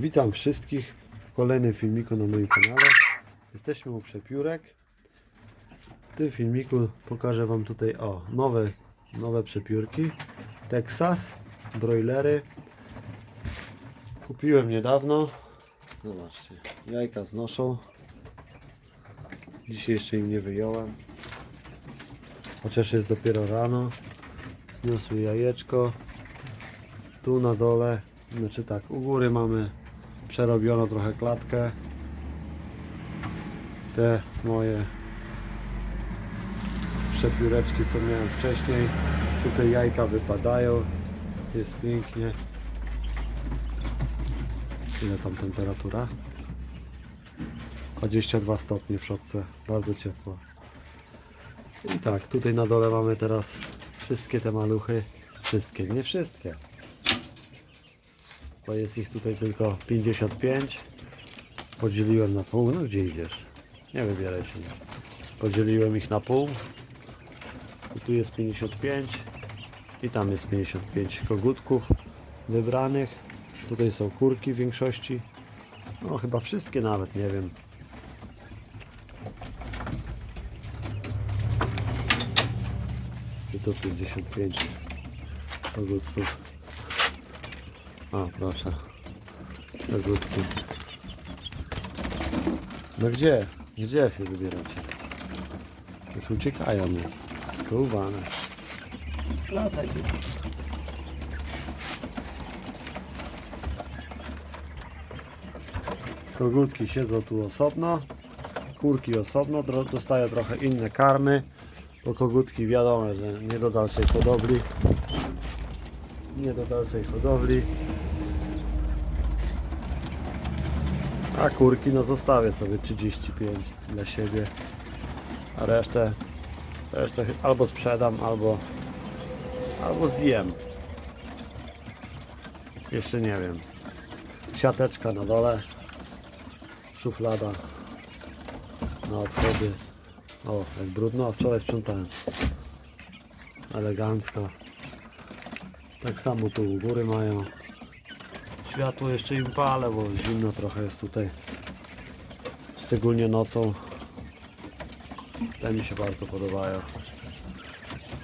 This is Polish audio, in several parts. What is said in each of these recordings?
Witam wszystkich w kolejnym filmiku na moim kanale. Jesteśmy u przepiórek. W tym filmiku pokażę Wam tutaj o nowe, nowe przepiórki. Texas, broilery. Kupiłem niedawno. Zobaczcie, jajka znoszą. Dzisiaj jeszcze im nie wyjąłem. Chociaż jest dopiero rano. Zniosły jajeczko. Tu na dole, znaczy tak, u góry mamy przerobiono trochę klatkę. Te moje przepióreczki, co miałem wcześniej. Tutaj jajka wypadają. Jest pięknie. Ile tam temperatura? 22 stopnie w szopce. Bardzo ciepło. I tak, tutaj na dole mamy teraz wszystkie te maluchy. Wszystkie, nie wszystkie. Bo jest ich tutaj tylko 55. Podzieliłem na pół. No gdzie idziesz? Nie wybieraj się. Podzieliłem ich na pół. I tu jest 55. I tam jest 55 kogutków wybranych. Tutaj są kurki w większości. No chyba wszystkie nawet, nie wiem. I tu 55 kogutków. A, proszę. Kogutki. No gdzie? Gdzie się wybieracie? Już uciekają mi. Skubane. Wracaj tu. Kogutki siedzą tu osobno. Kurki osobno. Dostają trochę inne karmy. Bo kogutki wiadomo, że nie do dalszej hodowli. Nie do dalszej hodowli. A kurki no zostawię sobie 35 dla siebie. A resztę, resztę albo sprzedam, albo, albo zjem. Jeszcze nie wiem. Siateczka na dole. Szuflada na odchody. O, jak brudno, a wczoraj sprzątałem. Elegancko. Tak samo tu u góry mają. Światło jeszcze im palę, bo zimno trochę jest tutaj. Szczególnie nocą. Te mi się bardzo podobają.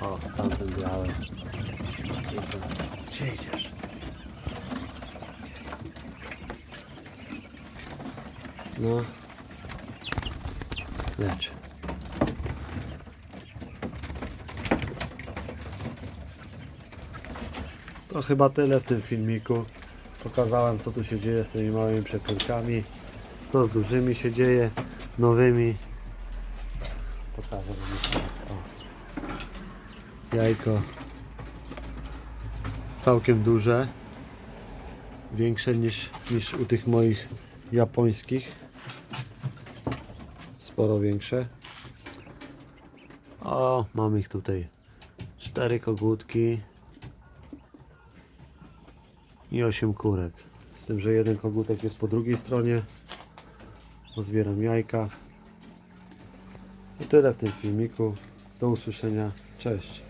O, tamten biały. Gdzie idziesz? No. Leć. To chyba tyle w tym filmiku. Pokazałem co tu się dzieje z tymi małymi przepórkami. Co z dużymi się dzieje, nowymi. Pokażę wam. Jajko. Całkiem duże. Większe niż, niż u tych moich japońskich. Sporo większe. O, mam ich tutaj. Cztery kogutki i osiem kurek. Z tym, że jeden kogutek jest po drugiej stronie. Pozbieram jajka. I tyle w tym filmiku. Do usłyszenia. Cześć.